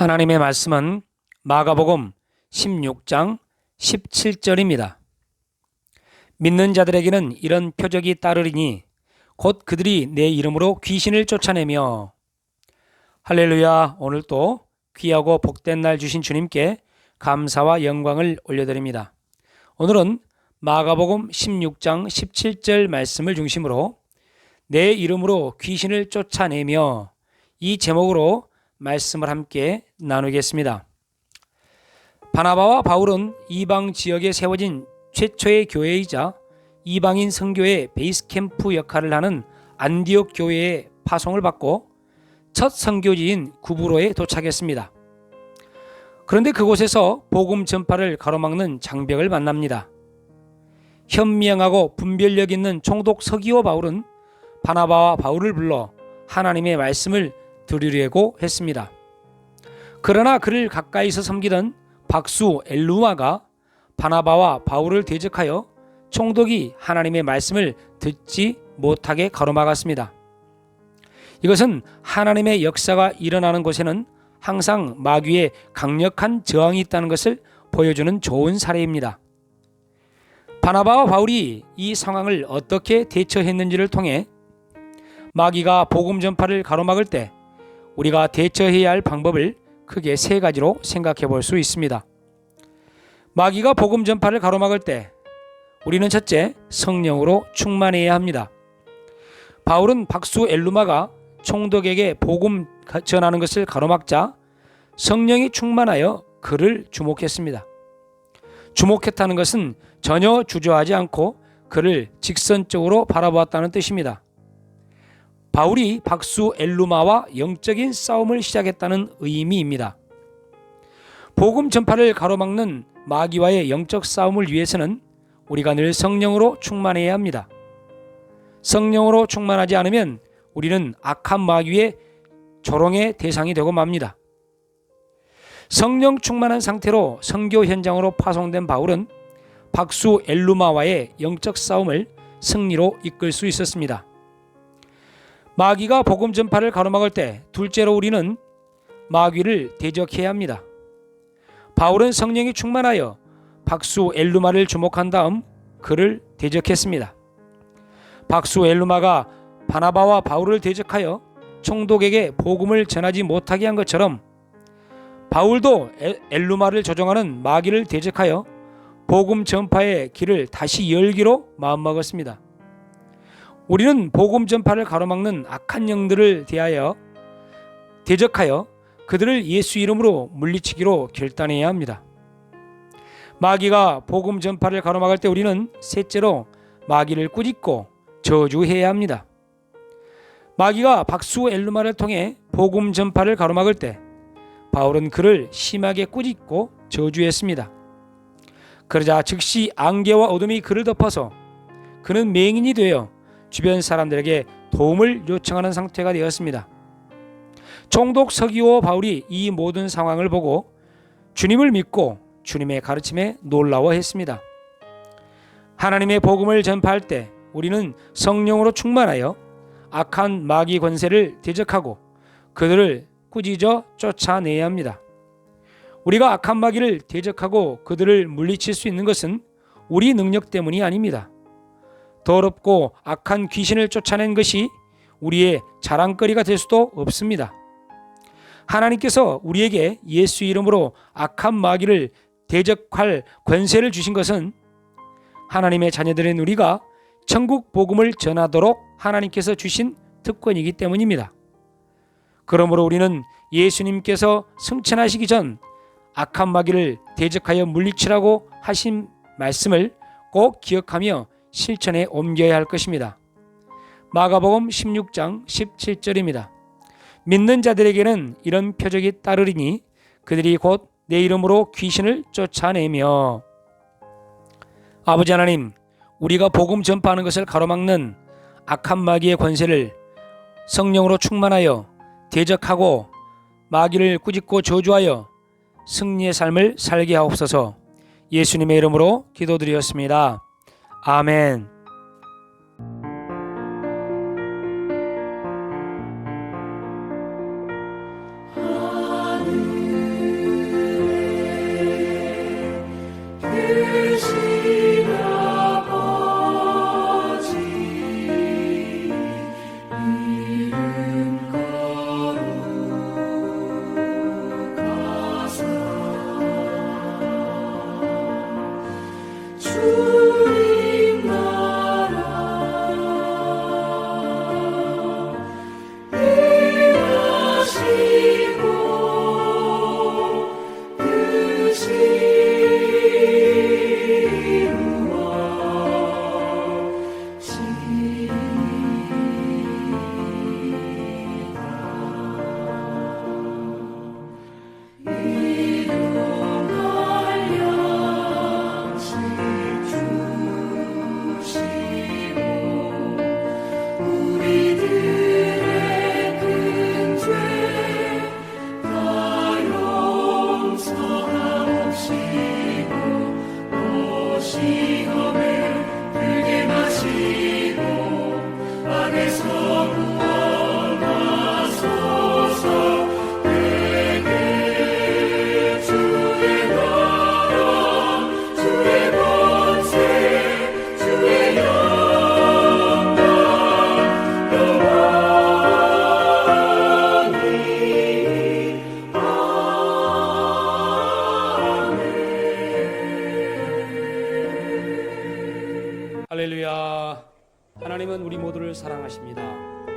하나님의 말씀은 마가복음 16장 17절입니다. 믿는 자들에게는 이런 표적이 따르리니 곧 그들이 내 이름으로 귀신을 쫓아내며 할렐루야 오늘도 귀하고 복된 날 주신 주님께 감사와 영광을 올려드립니다. 오늘은 마가복음 16장 17절 말씀을 중심으로 내 이름으로 귀신을 쫓아내며 이 제목으로 말씀을 함께 나누겠습니다. 바나바와 바울은 이방 지역에 세워진 최초의 교회이자 이방인 선교의 베이스 캠프 역할을 하는 안디옥 교회에 파송을 받고 첫 선교지인 구브로에 도착했습니다. 그런데 그곳에서 복음 전파를 가로막는 장벽을 만납니다. 현명하고 분별력 있는 총독 서기오 바울은 바나바와 바울을 불러 하나님의 말씀을 들으려고 했습니다. 그러나 그를 가까이서 섬기던 박수 엘루아가 바나바와 바울을 대적하여 총독이 하나님의 말씀을 듣지 못하게 가로막았습니다. 이것은 하나님의 역사가 일어나는 곳에는 항상 마귀의 강력한 저항이 있다는 것을 보여주는 좋은 사례입니다. 바나바와 바울이 이 상황을 어떻게 대처했는지를 통해 마귀가 복음 전파를 가로막을 때 우리가 대처해야 할 방법을 크게 세 가지로 생각해 볼 수 있습니다. 마귀가 복음 전파를 가로막을 때 우리는 첫째 성령으로 충만해야 합니다. 바울은 박수 엘루마가 총독에게 복음 전하는 것을 가로막자 성령이 충만하여 그를 주목했습니다. 주목했다는 것은 전혀 주저하지 않고 그를 직선적으로 바라보았다는 뜻입니다. 바울이 박수 엘루마와 영적인 싸움을 시작했다는 의미입니다. 복음 전파를 가로막는 마귀와의 영적 싸움을 위해서는 우리가 늘 성령으로 충만해야 합니다. 성령으로 충만하지 않으면 우리는 악한 마귀의 조롱의 대상이 되고 맙니다. 성령 충만한 상태로 선교 현장으로 파송된 바울은 박수 엘루마와의 영적 싸움을 승리로 이끌 수 있었습니다. 마귀가 복음 전파를 가로막을 때 둘째로 우리는 마귀를 대적해야 합니다. 바울은 성령이 충만하여 박수 엘루마를 주목한 다음 그를 대적했습니다. 박수 엘루마가 바나바와 바울을 대적하여 총독에게 복음을 전하지 못하게 한 것처럼 바울도 엘루마를 조종하는 마귀를 대적하여 복음 전파의 길을 다시 열기로 마음먹었습니다. 우리는 복음 전파를 가로막는 악한 영들을 대하여 대적하여 그들을 예수 이름으로 물리치기로 결단해야 합니다. 마귀가 복음 전파를 가로막을 때 우리는 셋째로 마귀를 꾸짖고 저주해야 합니다. 마귀가 박수 엘루마를 통해 복음 전파를 가로막을 때 바울은 그를 심하게 꾸짖고 저주했습니다. 그러자 즉시 안개와 어둠이 그를 덮어서 그는 맹인이 되어 주변 사람들에게 도움을 요청하는 상태가 되었습니다. 총독 서기오 바울이 이 모든 상황을 보고 주님을 믿고 주님의 가르침에 놀라워했습니다. 하나님의 복음을 전파할 때 우리는 성령으로 충만하여 악한 마귀 권세를 대적하고 그들을 꾸짖어 쫓아내야 합니다. 우리가 악한 마귀를 대적하고 그들을 물리칠 수 있는 것은 우리 능력 때문이 아닙니다. 더럽고 악한 귀신을 쫓아낸 것이 우리의 자랑거리가 될 수도 없습니다. 하나님께서 우리에게 예수 이름으로 악한 마귀를 대적할 권세를 주신 것은 하나님의 자녀들인 우리가 천국 복음을 전하도록 하나님께서 주신 특권이기 때문입니다. 그러므로 우리는 예수님께서 승천하시기 전 악한 마귀를 대적하여 물리치라고 하신 말씀을 꼭 기억하며 실천에 옮겨야 할 것입니다. 마가복음 16장 17절입니다. 믿는 자들에게는 이런 표적이 따르리니 그들이 곧 내 이름으로 귀신을 쫓아내며 아버지 하나님 우리가 복음 전파하는 것을 가로막는 악한 마귀의 권세를 성령으로 충만하여 대적하고 마귀를 꾸짖고 저주하여 승리의 삶을 살게 하옵소서 예수님의 이름으로 기도드리었습니다. 아멘.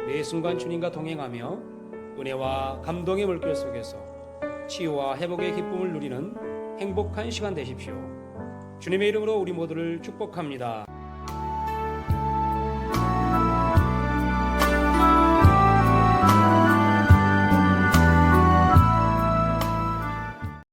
매 순간 주님과 동행하며 은혜와 감동의 물길 속에서 치유와 회복의 기쁨을 누리는 행복한 시간 되십시오. 주님의 이름으로 우리 모두를 축복합니다.